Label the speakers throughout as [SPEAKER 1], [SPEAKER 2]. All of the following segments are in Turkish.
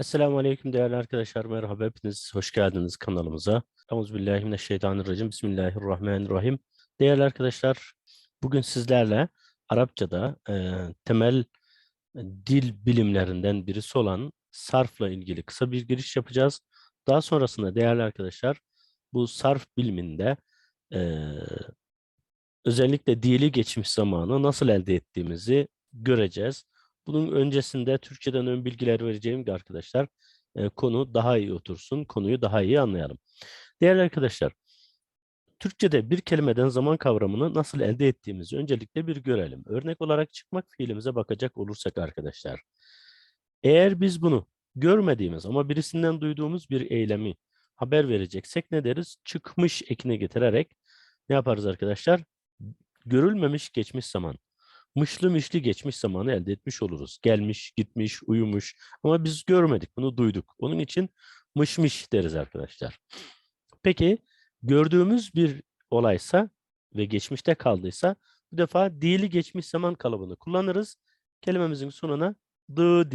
[SPEAKER 1] Esselamu Aleyküm değerli arkadaşlar. Merhaba hepiniz. Hoş geldiniz kanalımıza. Euzubillahimineşşeytanirracim. Bismillahirrahmanirrahim. Değerli arkadaşlar, bugün sizlerle Arapçada e, temel e, dil bilimlerinden birisi olan sarfla ilgili kısa bir giriş yapacağız. Daha sonrasında değerli arkadaşlar, bu sarf biliminde e, özellikle dili geçmiş zamanı nasıl elde ettiğimizi göreceğiz. Bunun öncesinde Türkçeden ön bilgiler vereceğim ki arkadaşlar e, konu daha iyi otursun, konuyu daha iyi anlayalım. Değerli arkadaşlar, Türkçede bir kelimeden zaman kavramını nasıl elde ettiğimizi öncelikle bir görelim. Örnek olarak çıkmak fiilimize bakacak olursak arkadaşlar. Eğer biz bunu görmediğimiz ama birisinden duyduğumuz bir eylemi haber vereceksek ne deriz? Çıkmış ekine getirerek ne yaparız arkadaşlar? Görülmemiş geçmiş zaman mışlı mışlı geçmiş zamanı elde etmiş oluruz. Gelmiş, gitmiş, uyumuş ama biz görmedik, bunu duyduk. Onun için mışmış deriz arkadaşlar. Peki gördüğümüz bir olaysa ve geçmişte kaldıysa bu defa dili geçmiş zaman kalıbını kullanırız. Kelimemizin sonuna dı,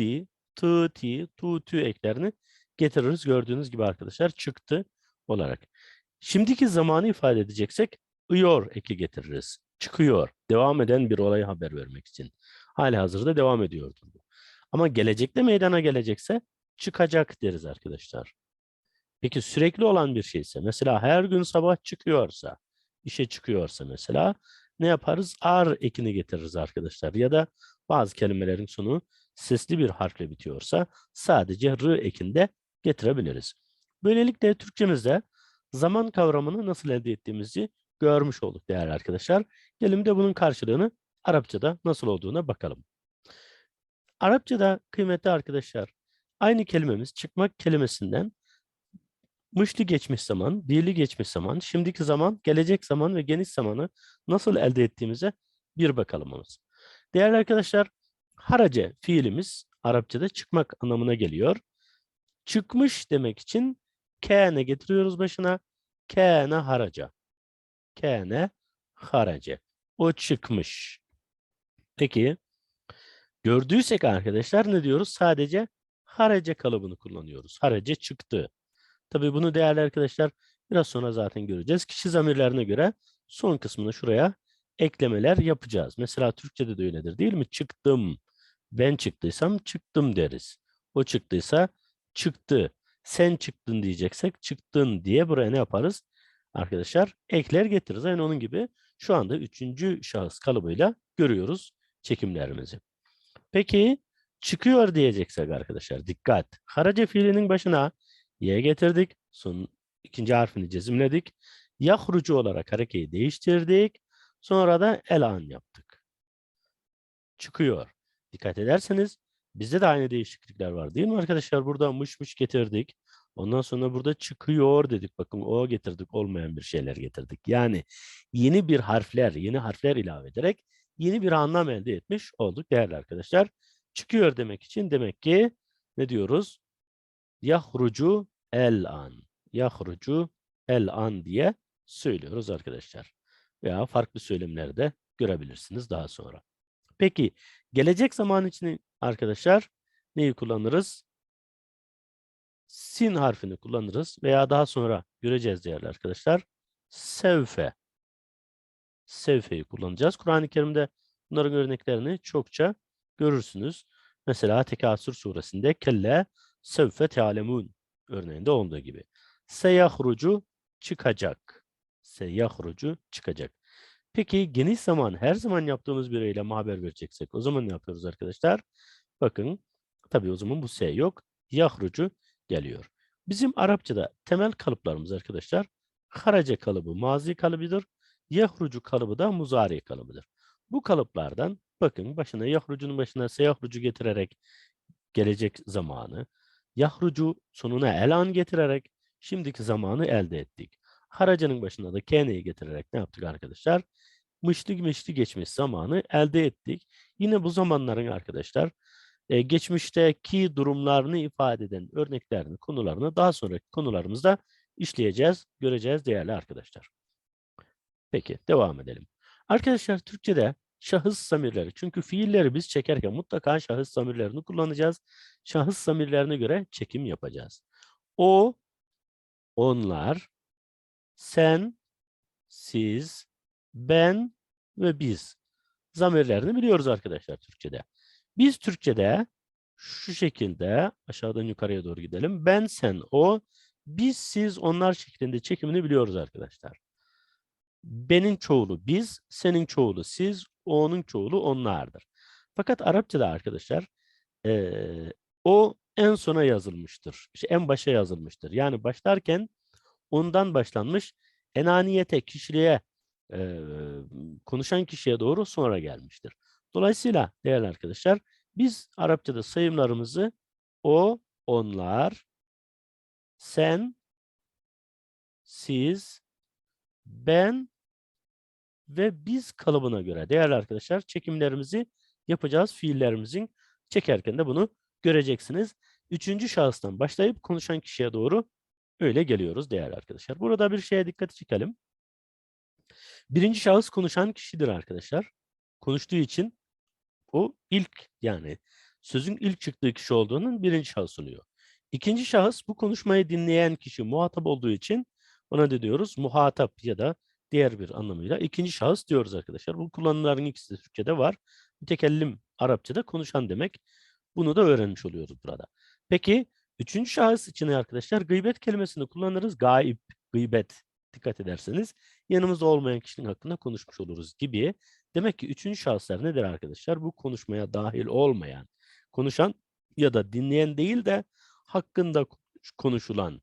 [SPEAKER 1] tı, ti, tu, tü eklerini getiririz. Gördüğünüz gibi arkadaşlar çıktı olarak. Şimdiki zamanı ifade edeceksek ıyor eki getiririz çıkıyor. Devam eden bir olayı haber vermek için. Hali hazırda devam ediyordur bu. Ama gelecekte meydana gelecekse çıkacak deriz arkadaşlar. Peki sürekli olan bir şeyse mesela her gün sabah çıkıyorsa işe çıkıyorsa mesela ne yaparız? Ar ekini getiririz arkadaşlar. Ya da bazı kelimelerin sonu sesli bir harfle bitiyorsa sadece r ekinde getirebiliriz. Böylelikle Türkçemizde zaman kavramını nasıl elde ettiğimizi görmüş olduk değerli arkadaşlar. Gelin de bunun karşılığını Arapçada nasıl olduğuna bakalım. Arapçada kıymetli arkadaşlar aynı kelimemiz çıkmak kelimesinden mışlı geçmiş zaman, birli geçmiş zaman, şimdiki zaman, gelecek zaman ve geniş zamanı nasıl elde ettiğimize bir bakalımız. Değerli arkadaşlar, harace fiilimiz Arapçada çıkmak anlamına geliyor. Çıkmış demek için kâne getiriyoruz başına. Kâne haraca. Kâne harace. O çıkmış. Peki gördüysek arkadaşlar ne diyoruz? Sadece harace kalıbını kullanıyoruz. Harace çıktı. Tabii bunu değerli arkadaşlar biraz sonra zaten göreceğiz. Kişi zamirlerine göre son kısmını şuraya eklemeler yapacağız. Mesela Türkçe'de de öyledir değil mi? Çıktım. Ben çıktıysam çıktım deriz. O çıktıysa çıktı. Sen çıktın diyeceksek çıktın diye buraya ne yaparız? Arkadaşlar ekler getiririz. Yani onun gibi şu anda üçüncü şahıs kalıbıyla görüyoruz çekimlerimizi. Peki çıkıyor diyeceksek arkadaşlar dikkat. Harace fiilinin başına y getirdik. Son ikinci harfini cezimledik. Yahrucu olarak harekeyi değiştirdik. Sonra da elan yaptık. Çıkıyor. Dikkat ederseniz bizde de aynı değişiklikler var değil mi arkadaşlar? Burada mış mış getirdik. Ondan sonra burada çıkıyor dedik. Bakın o getirdik. Olmayan bir şeyler getirdik. Yani yeni bir harfler, yeni harfler ilave ederek yeni bir anlam elde etmiş olduk değerli arkadaşlar. Çıkıyor demek için demek ki ne diyoruz? Yahrucu el an. Yahrucu el an diye söylüyoruz arkadaşlar. Veya farklı söylemlerde görebilirsiniz daha sonra. Peki gelecek zaman için arkadaşlar neyi kullanırız? Sin harfini kullanırız veya daha sonra göreceğiz değerli arkadaşlar. Sevfe. Sevfe'yi kullanacağız. Kur'an-ı Kerim'de bunların örneklerini çokça görürsünüz. Mesela Tekasür suresinde kelle sevfe tealemun örneğinde olduğu gibi. Seyahrucu çıkacak. Seyahrucu çıkacak. Peki geniş zaman her zaman yaptığımız bir eyleme haber vereceksek o zaman ne yapıyoruz arkadaşlar? Bakın tabii o zaman bu S yok. Yahrucu geliyor. Bizim Arapçada temel kalıplarımız arkadaşlar harace kalıbı mazi kalıbıdır. Yahrucu kalıbı da muzari kalıbıdır. Bu kalıplardan bakın başına yahrucunun başına seyahrucu getirerek gelecek zamanı, yahrucu sonuna elan getirerek şimdiki zamanı elde ettik. Haracanın başına da keneyi getirerek ne yaptık arkadaşlar? Mışlı mışlı geçmiş zamanı elde ettik. Yine bu zamanların arkadaşlar e, geçmişteki durumlarını ifade eden örneklerini, konularını daha sonraki konularımızda işleyeceğiz, göreceğiz değerli arkadaşlar. Peki devam edelim. Arkadaşlar Türkçe'de şahıs zamirleri. Çünkü fiilleri biz çekerken mutlaka şahıs zamirlerini kullanacağız. Şahıs zamirlerine göre çekim yapacağız. O, onlar, sen, siz, ben ve biz zamirlerini biliyoruz arkadaşlar Türkçe'de. Biz Türkçe'de şu şekilde aşağıdan yukarıya doğru gidelim. Ben, sen, o, biz, siz, onlar şeklinde çekimini biliyoruz arkadaşlar. Benin çoğulu biz, senin çoğulu siz, o'nun çoğulu onlardır. Fakat Arapçada arkadaşlar eee, o en sona yazılmıştır. İşte en başa yazılmıştır. Yani başlarken ondan başlanmış enaniyete, kişiliğe, eee, konuşan kişiye doğru sonra gelmiştir. Dolayısıyla değerli arkadaşlar biz Arapçada sayımlarımızı o, onlar, sen, siz, ben ve biz kalıbına göre değerli arkadaşlar çekimlerimizi yapacağız. Fiillerimizin çekerken de bunu göreceksiniz. Üçüncü şahıstan başlayıp konuşan kişiye doğru öyle geliyoruz değerli arkadaşlar. Burada bir şeye dikkat çekelim. Birinci şahıs konuşan kişidir arkadaşlar. Konuştuğu için o ilk yani sözün ilk çıktığı kişi olduğunun birinci şahıs oluyor. İkinci şahıs bu konuşmayı dinleyen kişi muhatap olduğu için ona da diyoruz muhatap ya da diğer bir anlamıyla ikinci şahıs diyoruz arkadaşlar. Bu kullanımların ikisi de Türkçe'de var. Mütekellim Arapçada konuşan demek. Bunu da öğrenmiş oluyoruz burada. Peki üçüncü şahıs için arkadaşlar gıybet kelimesini kullanırız. Gaib, gıybet dikkat ederseniz yanımızda olmayan kişinin hakkında konuşmuş oluruz gibi. Demek ki üçüncü şahıslar nedir arkadaşlar? Bu konuşmaya dahil olmayan, konuşan ya da dinleyen değil de hakkında konuşulan,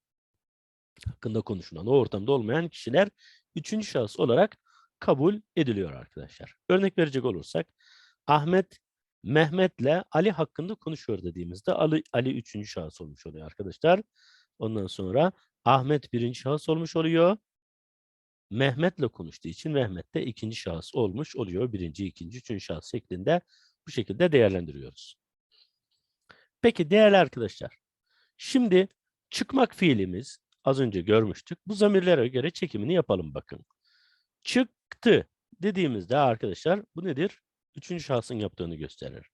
[SPEAKER 1] hakkında konuşulan, o ortamda olmayan kişiler üçüncü şahıs olarak kabul ediliyor arkadaşlar. Örnek verecek olursak Ahmet Mehmet'le Ali hakkında konuşuyor dediğimizde Ali, Ali üçüncü şahıs olmuş oluyor arkadaşlar. Ondan sonra Ahmet birinci şahıs olmuş oluyor. Mehmet'le konuştuğu için Mehmet de ikinci şahıs olmuş oluyor. Birinci, ikinci, üçüncü şahıs şeklinde bu şekilde değerlendiriyoruz. Peki değerli arkadaşlar. Şimdi çıkmak fiilimiz az önce görmüştük. Bu zamirlere göre çekimini yapalım bakın. Çıktı dediğimizde arkadaşlar bu nedir? Üçüncü şahsın yaptığını gösterir.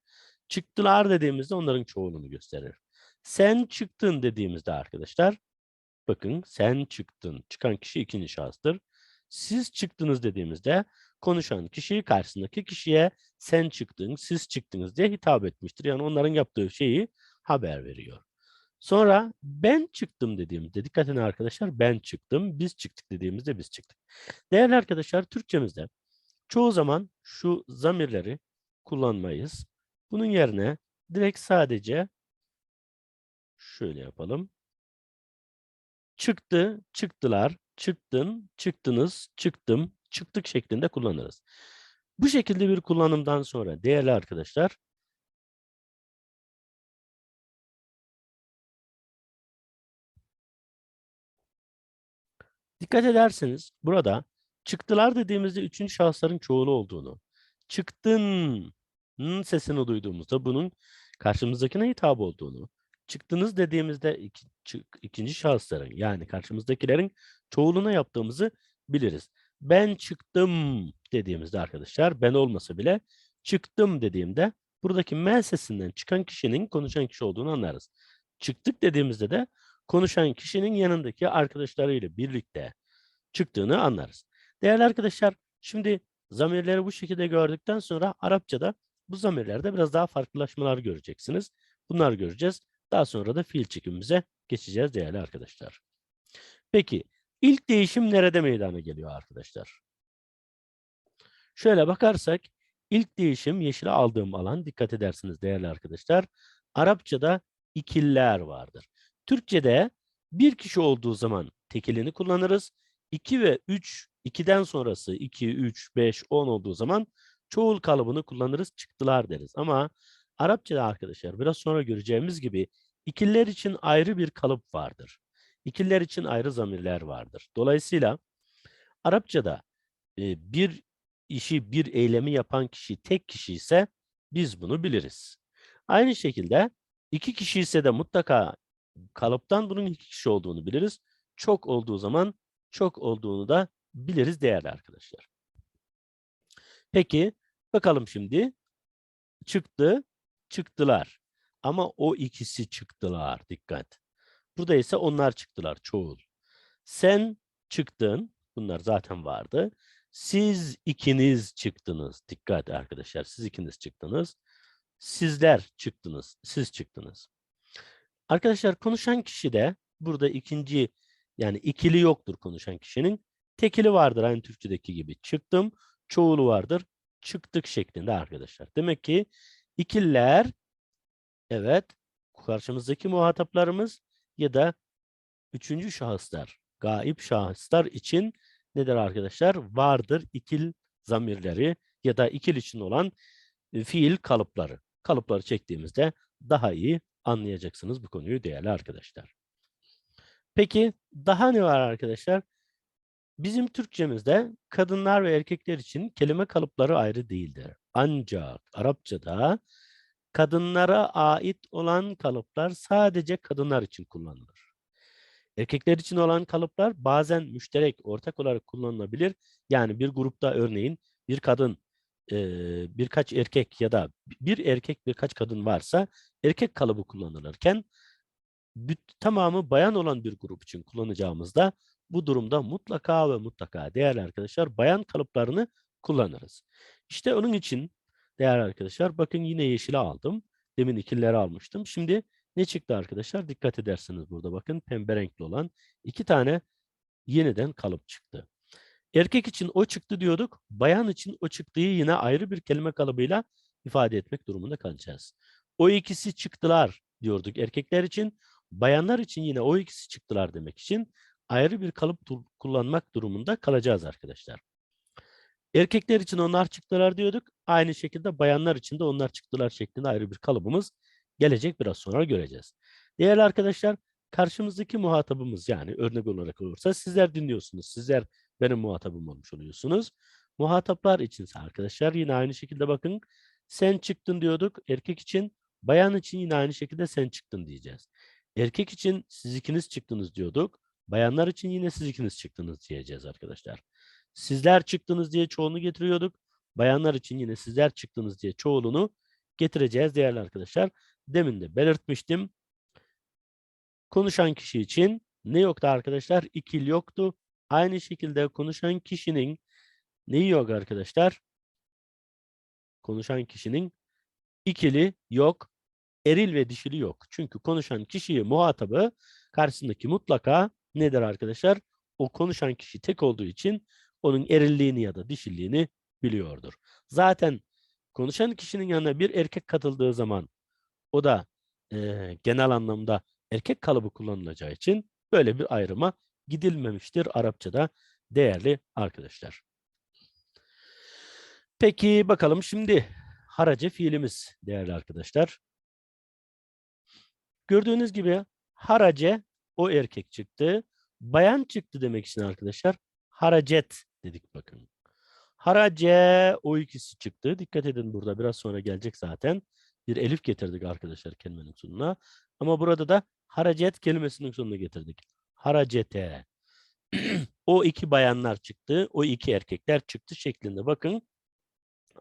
[SPEAKER 1] Çıktılar dediğimizde onların çoğunluğunu gösterir. Sen çıktın dediğimizde arkadaşlar bakın sen çıktın. Çıkan kişi ikinci şahıstır. Siz çıktınız dediğimizde konuşan kişi karşısındaki kişiye sen çıktın, siz çıktınız diye hitap etmiştir. Yani onların yaptığı şeyi haber veriyor. Sonra ben çıktım dediğimizde dikkat edin arkadaşlar ben çıktım, biz çıktık dediğimizde biz çıktık. Değerli arkadaşlar Türkçemizde çoğu zaman şu zamirleri kullanmayız. Bunun yerine direkt sadece şöyle yapalım. Çıktı, çıktılar, çıktın, çıktınız, çıktım, çıktık şeklinde kullanırız. Bu şekilde bir kullanımdan sonra değerli arkadaşlar Dikkat ederseniz burada çıktılar dediğimizde üçüncü şahısların çoğulu olduğunu, çıktın sesini duyduğumuzda bunun karşımızdakine hitap olduğunu, çıktınız dediğimizde iki, çık, ikinci şahısların yani karşımızdakilerin çoğuluna yaptığımızı biliriz. Ben çıktım dediğimizde arkadaşlar ben olmasa bile çıktım dediğimde buradaki men sesinden çıkan kişinin konuşan kişi olduğunu anlarız. Çıktık dediğimizde de konuşan kişinin yanındaki arkadaşlarıyla birlikte çıktığını anlarız. Değerli arkadaşlar şimdi zamirleri bu şekilde gördükten sonra Arapçada bu zamirlerde biraz daha farklılaşmalar göreceksiniz. Bunlar göreceğiz. Daha sonra da fiil çekimimize geçeceğiz değerli arkadaşlar. Peki ilk değişim nerede meydana geliyor arkadaşlar? Şöyle bakarsak ilk değişim yeşile aldığım alan dikkat edersiniz değerli arkadaşlar. Arapçada ikiller vardır. Türkçe'de bir kişi olduğu zaman tekilini kullanırız. 2 ve 3, 2'den sonrası 2, 3, 5, 10 olduğu zaman çoğul kalıbını kullanırız, çıktılar deriz. Ama Arapçada arkadaşlar biraz sonra göreceğimiz gibi ikiller için ayrı bir kalıp vardır. İkiller için ayrı zamirler vardır. Dolayısıyla Arapçada e, bir işi, bir eylemi yapan kişi tek kişi ise biz bunu biliriz. Aynı şekilde iki kişi ise de mutlaka kalıptan bunun iki kişi olduğunu biliriz. Çok olduğu zaman çok olduğunu da biliriz değerli arkadaşlar. Peki Bakalım şimdi. Çıktı, çıktılar. Ama o ikisi çıktılar. Dikkat. Burada ise onlar çıktılar. Çoğul. Sen çıktın. Bunlar zaten vardı. Siz ikiniz çıktınız. Dikkat arkadaşlar. Siz ikiniz çıktınız. Sizler çıktınız. Siz çıktınız. Arkadaşlar konuşan kişi de burada ikinci yani ikili yoktur konuşan kişinin. Tekili vardır aynı Türkçedeki gibi. Çıktım. Çoğulu vardır. Çıktık şeklinde arkadaşlar. Demek ki ikililer evet karşımızdaki muhataplarımız ya da üçüncü şahıslar, gaip şahıslar için nedir arkadaşlar? Vardır ikil zamirleri ya da ikil için olan e, fiil kalıpları. Kalıpları çektiğimizde daha iyi anlayacaksınız bu konuyu değerli arkadaşlar. Peki daha ne var arkadaşlar? Bizim Türkçemizde kadınlar ve erkekler için kelime kalıpları ayrı değildir. Ancak Arapçada kadınlara ait olan kalıplar sadece kadınlar için kullanılır. Erkekler için olan kalıplar bazen müşterek, ortak olarak kullanılabilir. Yani bir grupta örneğin bir kadın, birkaç erkek ya da bir erkek birkaç kadın varsa erkek kalıbı kullanılırken tamamı bayan olan bir grup için kullanacağımızda bu durumda mutlaka ve mutlaka değerli arkadaşlar bayan kalıplarını kullanırız. İşte onun için değerli arkadaşlar bakın yine yeşili aldım. Demin ikilileri almıştım. Şimdi ne çıktı arkadaşlar? Dikkat ederseniz burada bakın pembe renkli olan iki tane yeniden kalıp çıktı. Erkek için o çıktı diyorduk. Bayan için o çıktığı yine ayrı bir kelime kalıbıyla ifade etmek durumunda kalacağız. O ikisi çıktılar diyorduk erkekler için. Bayanlar için yine o ikisi çıktılar demek için ayrı bir kalıp kullanmak durumunda kalacağız arkadaşlar. Erkekler için onlar çıktılar diyorduk. Aynı şekilde bayanlar için de onlar çıktılar şeklinde ayrı bir kalıbımız gelecek biraz sonra göreceğiz. Değerli arkadaşlar karşımızdaki muhatabımız yani örnek olarak olursa sizler dinliyorsunuz. Sizler benim muhatabım olmuş oluyorsunuz. Muhataplar içinse arkadaşlar yine aynı şekilde bakın sen çıktın diyorduk erkek için. Bayan için yine aynı şekilde sen çıktın diyeceğiz. Erkek için siz ikiniz çıktınız diyorduk. Bayanlar için yine siz ikiniz çıktınız diyeceğiz arkadaşlar. Sizler çıktınız diye çoğunu getiriyorduk. Bayanlar için yine sizler çıktınız diye çoğulunu getireceğiz değerli arkadaşlar. Demin de belirtmiştim. Konuşan kişi için ne yoktu arkadaşlar? İkil yoktu. Aynı şekilde konuşan kişinin neyi yok arkadaşlar? Konuşan kişinin ikili yok. Eril ve dişili yok. Çünkü konuşan kişiyi muhatabı karşısındaki mutlaka nedir arkadaşlar? O konuşan kişi tek olduğu için onun erilliğini ya da dişilliğini biliyordur. Zaten konuşan kişinin yanına bir erkek katıldığı zaman o da eee, genel anlamda erkek kalıbı kullanılacağı için böyle bir ayrıma gidilmemiştir Arapçada değerli arkadaşlar. Peki bakalım şimdi harace fiilimiz değerli arkadaşlar. Gördüğünüz gibi harace o erkek çıktı. Bayan çıktı demek için arkadaşlar haracet dedik bakın. Harace o ikisi çıktı. Dikkat edin burada biraz sonra gelecek zaten. Bir elif getirdik arkadaşlar kelimenin sonuna. Ama burada da haracet kelimesinin sonuna getirdik. Haracete. o iki bayanlar çıktı. O iki erkekler çıktı şeklinde bakın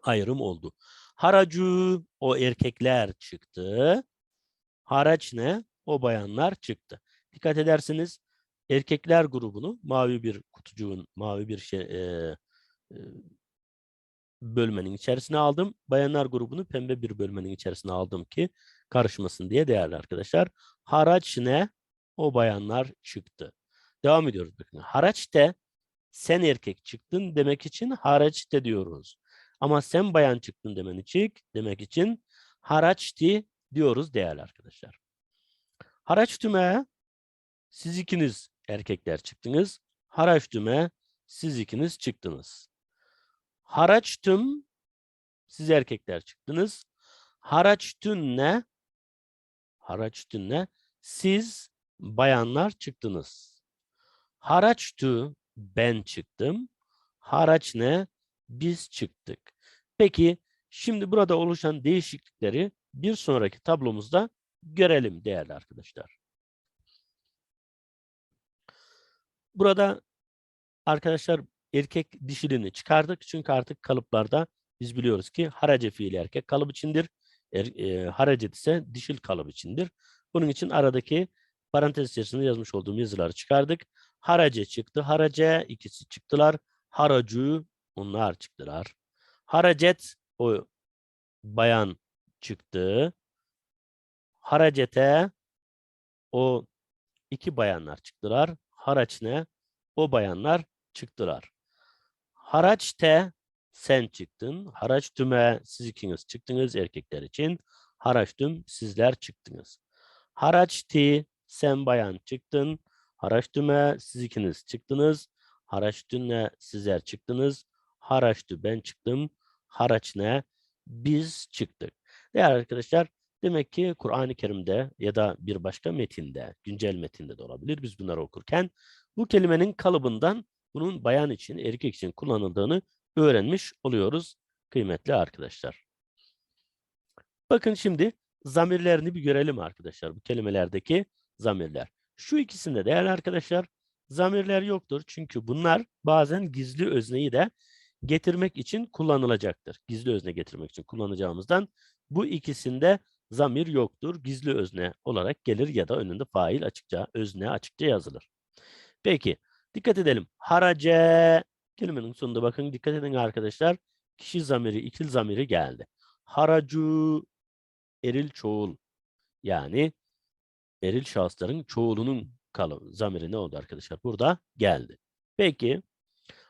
[SPEAKER 1] ayrım oldu. Haracu o erkekler çıktı. Haraç ne? O bayanlar çıktı. Dikkat ederseniz erkekler grubunu mavi bir kutucuğun mavi bir şey e, e, bölmenin içerisine aldım. Bayanlar grubunu pembe bir bölmenin içerisine aldım ki karışmasın diye değerli arkadaşlar. Haraç ne? O bayanlar çıktı. Devam ediyoruz bakın. Haraç de sen erkek çıktın demek için haraç de diyoruz. Ama sen bayan çıktın demen için demek için haraçti diyoruz değerli arkadaşlar. Haraç tüme siz ikiniz erkekler çıktınız. Haraç tüme siz ikiniz çıktınız. Haraç tüm siz erkekler çıktınız. Haraç ne? Haraç ne? Siz bayanlar çıktınız. Haraçtu ben çıktım. Haraç ne? Biz çıktık. Peki şimdi burada oluşan değişiklikleri bir sonraki tablomuzda görelim değerli arkadaşlar. Burada arkadaşlar erkek dişilini çıkardık çünkü artık kalıplarda Biz biliyoruz ki harace fiili erkek kalıp içindir. Er, e, haracet ise dişil kalıp içindir. Bunun için aradaki parantez içerisinde yazmış olduğum yazıları çıkardık. Harace çıktı. Harace ikisi çıktılar. Haracu onlar çıktılar. Haracet o bayan çıktı. Haracete o iki bayanlar çıktılar. Haraç ne? O bayanlar çıktılar. Haraçte sen çıktın. Haraç tüme siz ikiniz çıktınız erkekler için. Haraç tüm sizler çıktınız. Haraçti sen bayan çıktın. Haraç tüme siz ikiniz çıktınız. Haraç tüne sizler çıktınız. Haraçtı ben çıktım. Haraç ne? Biz çıktık. Değerli arkadaşlar demek ki Kur'an-ı Kerim'de ya da bir başka metinde, güncel metinde de olabilir biz bunları okurken bu kelimenin kalıbından bunun bayan için, erkek için kullanıldığını öğrenmiş oluyoruz kıymetli arkadaşlar. Bakın şimdi zamirlerini bir görelim arkadaşlar. Bu kelimelerdeki zamirler. Şu ikisinde değerli arkadaşlar zamirler yoktur. Çünkü bunlar bazen gizli özneyi de getirmek için kullanılacaktır. Gizli özne getirmek için kullanacağımızdan bu ikisinde zamir yoktur. Gizli özne olarak gelir ya da önünde fail açıkça, özne açıkça yazılır. Peki dikkat edelim. Harace kelimenin sonunda bakın dikkat edin arkadaşlar. Kişi zamiri, ikil zamiri geldi. Haracu eril çoğul. Yani eril şahısların çoğulunun kalı, zamiri ne oldu arkadaşlar? Burada geldi. Peki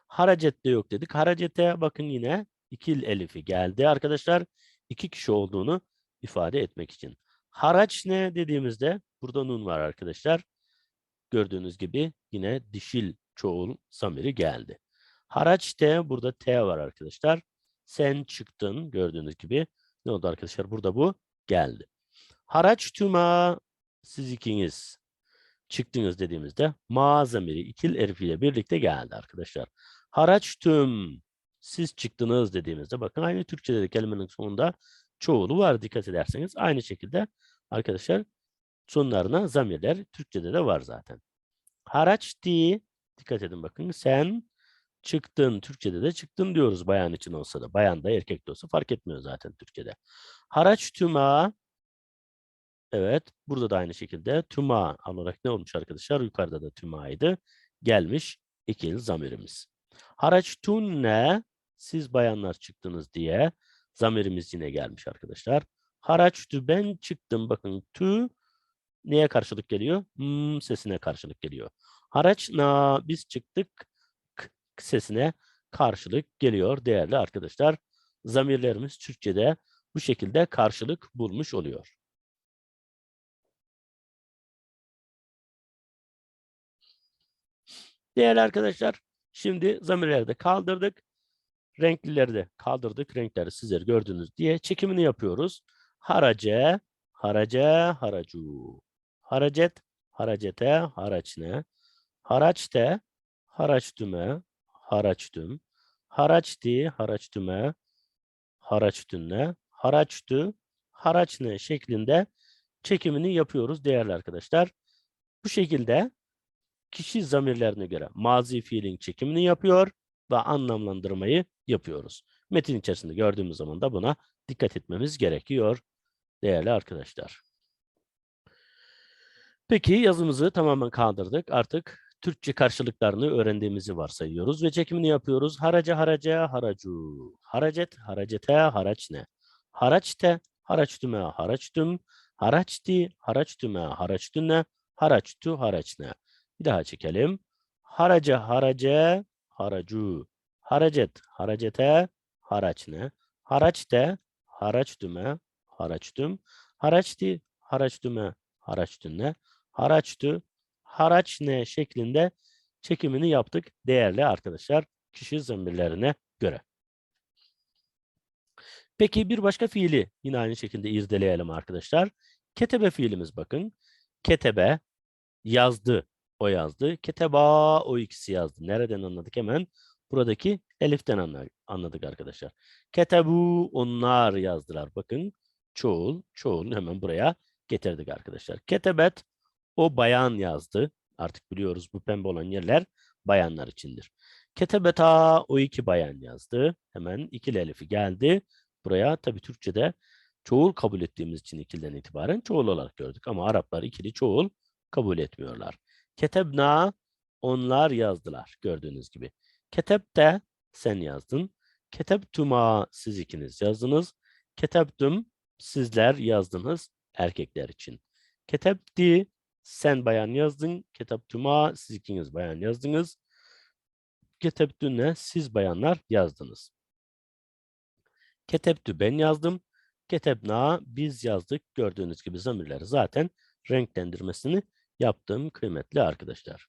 [SPEAKER 1] haracette yok dedik. Haracete bakın yine ikil elifi geldi arkadaşlar. İki kişi olduğunu ifade etmek için. Haraç ne dediğimizde burada nun var arkadaşlar. Gördüğünüz gibi yine dişil çoğul zamiri geldi. Haraç T burada T var arkadaşlar. Sen çıktın gördüğünüz gibi. Ne oldu arkadaşlar? Burada bu geldi. Haraç tüma siz ikiniz çıktınız dediğimizde ma zamiri ikil erifiyle birlikte geldi arkadaşlar. Haraç tüm siz çıktınız dediğimizde bakın aynı Türkçe'de de kelimenin sonunda çoğulu var dikkat ederseniz. Aynı şekilde arkadaşlar sonlarına zamirler Türkçe'de de var zaten. Haraç di dikkat edin bakın sen çıktın Türkçe'de de çıktın diyoruz bayan için olsa da. Bayan da erkek de olsa fark etmiyor zaten Türkçe'de. Haraç evet burada da aynı şekilde tüma olarak ne olmuş arkadaşlar? Yukarıda da tümaydı. Gelmiş ikili zamirimiz. Haraç tunne siz bayanlar çıktınız diye zamirimiz yine gelmiş arkadaşlar. Haraçtü ben çıktım bakın tü neye karşılık geliyor? Hmm sesine karşılık geliyor. Haraçna biz çıktık k sesine karşılık geliyor değerli arkadaşlar. Zamirlerimiz Türkçe'de bu şekilde karşılık bulmuş oluyor. Değerli arkadaşlar, şimdi zamirleri de kaldırdık. Renklileri de kaldırdık. Renkleri sizler gördünüz diye çekimini yapıyoruz. Harace, harace, haracu. Haracet, haracete, haraçne. Haraçte, haraçtüme, haraçtüm. Haraçti, haraçtüme, haraçtünne. Haraçtü, haraçne şeklinde çekimini yapıyoruz değerli arkadaşlar. Bu şekilde kişi zamirlerine göre mazi fiilin çekimini yapıyor ve anlamlandırmayı yapıyoruz. Metin içerisinde gördüğümüz zaman da buna dikkat etmemiz gerekiyor değerli arkadaşlar. Peki yazımızı tamamen kaldırdık. Artık Türkçe karşılıklarını öğrendiğimizi varsayıyoruz ve çekimini yapıyoruz. Haraca haraca haracu. Haracet haracete haraçne. Haraçte haraçtüme haraçtüm. Haraçti haraçtüme haraçtüne. Haraçtu haraçne. Bir daha çekelim. Haraca harace haracu. Haracet haracete haraçne. Haraçte haraçtüme haraçtüm. Haraçti haraçtüme haraçtüne. Haraçtü haraç ne şeklinde çekimini yaptık değerli arkadaşlar kişi zamirlerine göre. Peki bir başka fiili yine aynı şekilde irdeleyelim arkadaşlar. Ketebe fiilimiz bakın. Ketebe yazdı. O yazdı. Keteba o ikisi yazdı. Nereden anladık hemen? Buradaki eliften anladık arkadaşlar. Ketebu onlar yazdılar. Bakın çoğul, çoğul hemen buraya getirdik arkadaşlar. Ketebet o bayan yazdı. Artık biliyoruz bu pembe olan yerler bayanlar içindir. Ketebeta o iki bayan yazdı. Hemen ikili elifi geldi. Buraya tabii Türkçe'de çoğul kabul ettiğimiz için ikilden itibaren çoğul olarak gördük. Ama Araplar ikili çoğul kabul etmiyorlar. Ketebna onlar yazdılar gördüğünüz gibi. Ketebte sen yazdın. Ketebtuma siz ikiniz yazdınız. Ketebtüm sizler yazdınız erkekler için. Ketebti sen bayan yazdın. Ketebtuma siz ikiniz bayan yazdınız. Ketebtüne siz bayanlar yazdınız. Ketebtü ben yazdım. Ketebna biz yazdık. Gördüğünüz gibi zamirleri zaten renklendirmesini yaptım kıymetli arkadaşlar.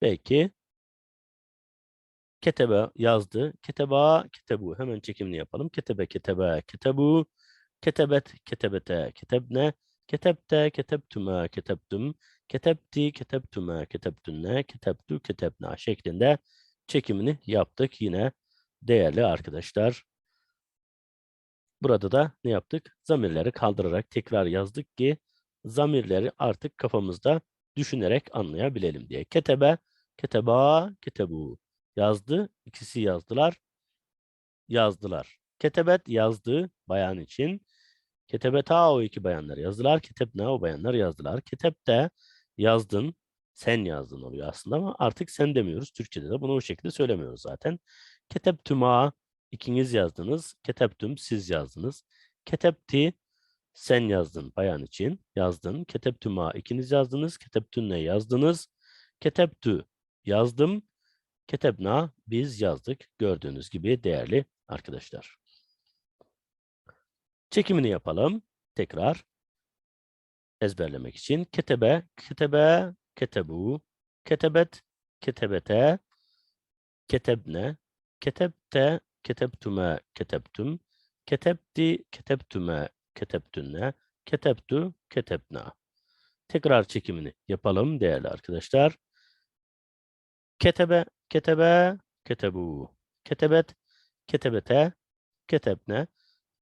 [SPEAKER 1] Peki ketebe yazdı. Keteba, ketebu. Hemen çekimini yapalım. Ketebe, ketebe, ketebu. Ketebet, ketebete, ketebne. Ketebte, ketebtüme, ketebtüm. Ketebti, ketebtüme, ketebtünne. Ketebtü, ketebna şeklinde çekimini yaptık yine değerli arkadaşlar. Burada da ne yaptık? Zamirleri kaldırarak tekrar yazdık ki zamirleri artık kafamızda düşünerek anlayabilelim diye. Ketebe, keteba, ketebu. Yazdı, ikisi yazdılar, yazdılar. Ketebet yazdı bayan için. Ketebeta o iki bayanlar yazdılar. Ketebna o bayanlar yazdılar. Ketepte yazdın, sen yazdın oluyor aslında ama artık sen demiyoruz. Türkçe'de de bunu o şekilde söylemiyoruz zaten. Ketebtüma ikiniz yazdınız. Ketebtüm siz yazdınız. Ketebti sen yazdın bayan için yazdın. Ketebtüma ikiniz yazdınız. Ketebtünne yazdınız. Ketebtü yazdım. Ketebna biz yazdık. Gördüğünüz gibi değerli arkadaşlar. Çekimini yapalım. Tekrar ezberlemek için. Ketebe, ketebe, ketebu, ketebet, ketebete, ketebne, ketebte, ketebtüme, ketebtüm, ketebti, ketebtüme, ketebtünne, ketebtü, ketebna. Tekrar çekimini yapalım değerli arkadaşlar. Ketebe, ketebe, ketebu, ketebet, ketebete, ketebne,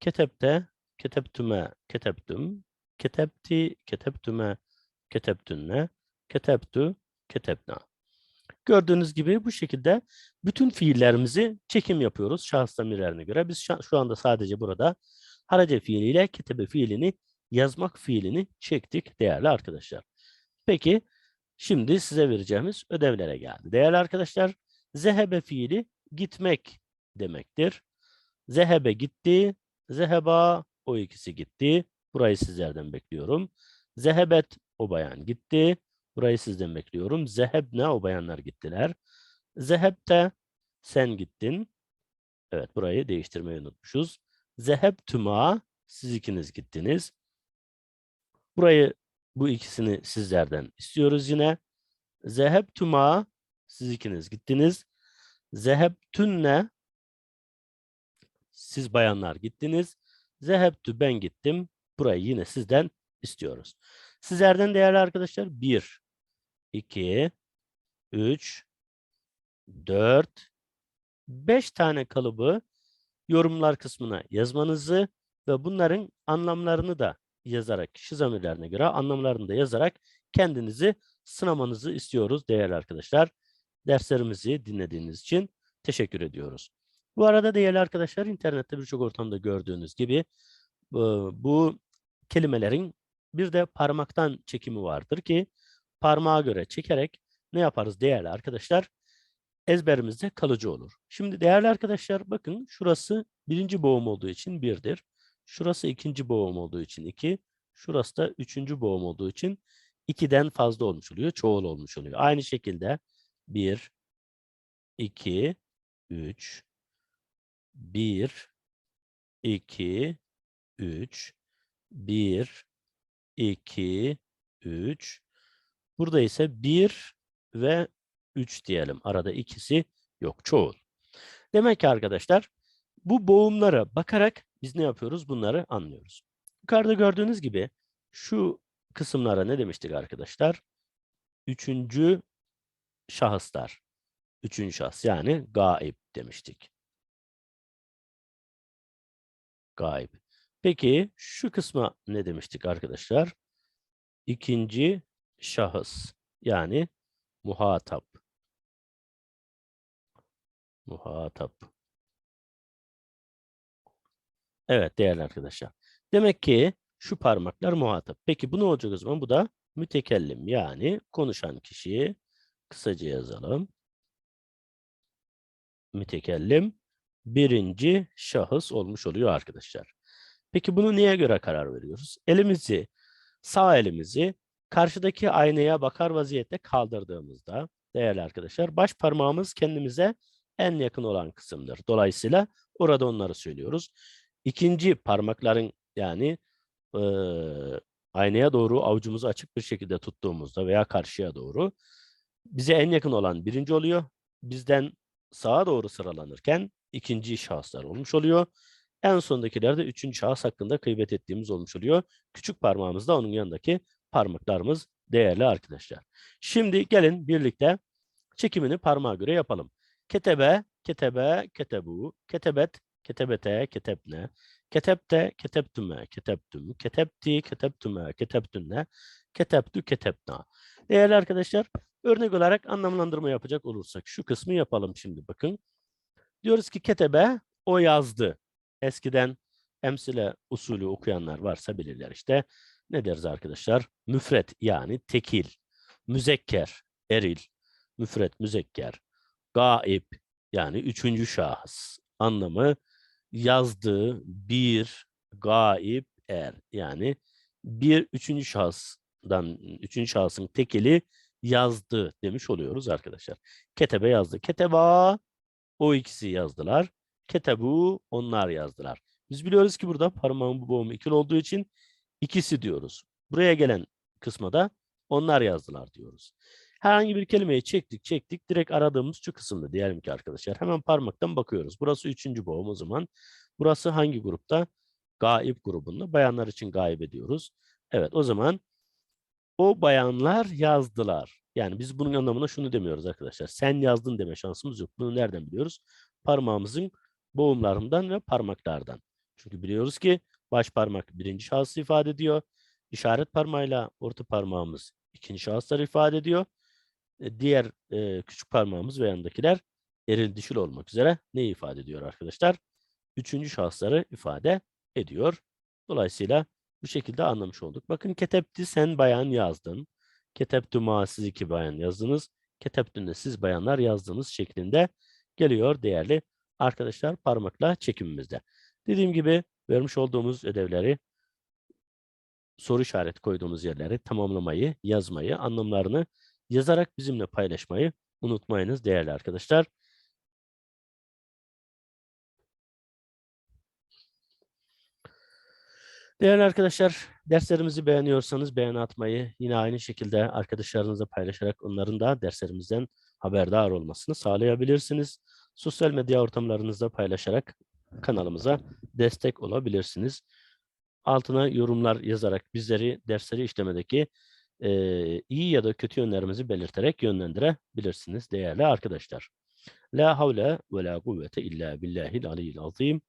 [SPEAKER 1] ketebte, ketebtüme, ketebtüm, ketebti, ketebtüme, ketebtünne, ketebtü, ketebna. Gördüğünüz gibi bu şekilde bütün fiillerimizi çekim yapıyoruz şahıs zamirlerine göre. Biz şu anda sadece burada harace fiiliyle ketebe fiilini yazmak fiilini çektik değerli arkadaşlar. Peki şimdi size vereceğimiz ödevlere geldi. Değerli arkadaşlar zehebe fiili gitmek demektir. Zehebe gitti, zeheba o ikisi gitti. Burayı sizlerden bekliyorum. Zehebet o bayan gitti. Burayı sizden bekliyorum. Zehebne o bayanlar gittiler. Zehebte sen gittin. Evet burayı değiştirmeyi unutmuşuz. Zehebtüma siz ikiniz gittiniz. Burayı bu ikisini sizlerden istiyoruz yine. Zehebtüma siz ikiniz gittiniz. Zehebtünne siz bayanlar gittiniz. Zehebtü ben gittim. Burayı yine sizden istiyoruz. Sizlerden değerli arkadaşlar 1, 2, 3, 4, 5 tane kalıbı yorumlar kısmına yazmanızı ve bunların anlamlarını da yazarak, kişi zamirlerine göre anlamlarını da yazarak kendinizi sınamanızı istiyoruz değerli arkadaşlar. Derslerimizi dinlediğiniz için teşekkür ediyoruz. Bu arada değerli arkadaşlar internette birçok ortamda gördüğünüz gibi bu kelimelerin bir de parmaktan çekimi vardır ki parmağa göre çekerek ne yaparız değerli arkadaşlar? Ezberimizde kalıcı olur. Şimdi değerli arkadaşlar bakın şurası birinci boğum olduğu için birdir. Şurası ikinci boğum olduğu için iki. Şurası da üçüncü boğum olduğu için ikiden fazla olmuş oluyor. Çoğul olmuş oluyor. Aynı şekilde bir, iki, üç, bir, iki, üç, bir, 2, 3. Burada ise 1 ve 3 diyelim. Arada ikisi yok. Çoğul. Demek ki arkadaşlar bu boğumlara bakarak biz ne yapıyoruz? Bunları anlıyoruz. Yukarıda gördüğünüz gibi şu kısımlara ne demiştik arkadaşlar? Üçüncü şahıslar. Üçüncü şahıs yani gaib demiştik. Gaib. Peki şu kısma ne demiştik arkadaşlar? İkinci şahıs yani muhatap. Muhatap. Evet değerli arkadaşlar. Demek ki şu parmaklar muhatap. Peki bu ne olacak o zaman? Bu da mütekellim yani konuşan kişiyi kısaca yazalım. Mütekellim birinci şahıs olmuş oluyor arkadaşlar. Peki bunu neye göre karar veriyoruz? Elimizi, sağ elimizi karşıdaki aynaya bakar vaziyette kaldırdığımızda değerli arkadaşlar baş parmağımız kendimize en yakın olan kısımdır. Dolayısıyla orada onları söylüyoruz. İkinci parmakların yani e, aynaya doğru avucumuzu açık bir şekilde tuttuğumuzda veya karşıya doğru bize en yakın olan birinci oluyor. Bizden sağa doğru sıralanırken ikinci şahıslar olmuş oluyor. En sondakiler de üçüncü şahıs hakkında kıybet ettiğimiz olmuş oluyor. Küçük parmağımız da onun yanındaki parmaklarımız değerli arkadaşlar. Şimdi gelin birlikte çekimini parmağa göre yapalım. Ketebe, ketebe, ketebu, ketebet, ketebete, ketebne, ketebte, ketebtüme, ketebtüm, ketebti, ketebtüme, ketebtünne, ketebtü, ketebna. Değerli arkadaşlar, örnek olarak anlamlandırma yapacak olursak şu kısmı yapalım şimdi bakın. Diyoruz ki ketebe o yazdı. Eskiden emsile usulü okuyanlar varsa bilirler işte. Ne deriz arkadaşlar? Müfret yani tekil, müzekker, eril, müfret, müzekker, gaib yani üçüncü şahıs anlamı yazdığı bir gaib er yani bir üçüncü şahısdan üçüncü şahsın tekili yazdı demiş oluyoruz arkadaşlar. Ketebe yazdı. Keteba o ikisi yazdılar. Ketebu onlar yazdılar. Biz biliyoruz ki burada parmağın bu boğumu ikili olduğu için ikisi diyoruz. Buraya gelen kısma da onlar yazdılar diyoruz. Herhangi bir kelimeyi çektik çektik direkt aradığımız şu kısımda diyelim ki arkadaşlar. Hemen parmaktan bakıyoruz. Burası üçüncü boğum o zaman. Burası hangi grupta? Gaib grubunda. Bayanlar için gaib ediyoruz. Evet o zaman o bayanlar yazdılar. Yani biz bunun anlamına şunu demiyoruz arkadaşlar. Sen yazdın deme şansımız yok. Bunu nereden biliyoruz? Parmağımızın boğumlarından ve parmaklardan. Çünkü biliyoruz ki baş parmak birinci şahıs ifade ediyor. İşaret parmağıyla orta parmağımız ikinci şahısları ifade ediyor. E, diğer e, küçük parmağımız ve yanındakiler eril dişil olmak üzere ne ifade ediyor arkadaşlar? Üçüncü şahısları ifade ediyor. Dolayısıyla bu şekilde anlamış olduk. Bakın ketepti sen bayan yazdın. Keteptüma siz iki bayan yazdınız. Keteptünde siz bayanlar yazdığınız şeklinde geliyor değerli arkadaşlar parmakla çekimimizde. Dediğim gibi vermiş olduğumuz ödevleri soru işareti koyduğumuz yerleri tamamlamayı, yazmayı, anlamlarını yazarak bizimle paylaşmayı unutmayınız değerli arkadaşlar. Değerli arkadaşlar, derslerimizi beğeniyorsanız beğeni atmayı, yine aynı şekilde arkadaşlarınızla paylaşarak onların da derslerimizden haberdar olmasını sağlayabilirsiniz. Sosyal medya ortamlarınızda paylaşarak kanalımıza destek olabilirsiniz. Altına yorumlar yazarak bizleri dersleri işlemedeki e, iyi ya da kötü yönlerimizi belirterek yönlendirebilirsiniz değerli arkadaşlar. La havle ve la kuvvete illa billahil aliyyil azim.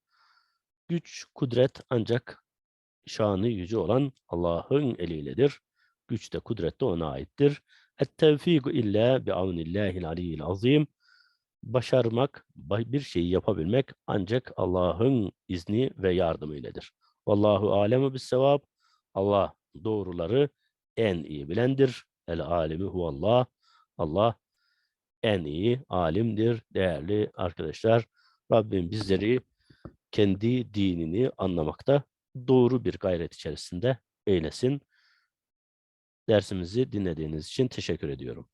[SPEAKER 1] Güç, kudret ancak şanı yüce olan Allah'ın eliyledir. Güç de kudret de ona aittir. Et-tevfiku illa bi avnillahil aliyyil azim. Başarmak, bir şeyi yapabilmek ancak Allah'ın izni ve yardımı iledir. Vallahu alemu bis sevap. Allah doğruları en iyi bilendir. El alemi huvallah. Allah en iyi alimdir değerli arkadaşlar. Rabbim bizleri kendi dinini anlamakta doğru bir gayret içerisinde eylesin. Dersimizi dinlediğiniz için teşekkür ediyorum.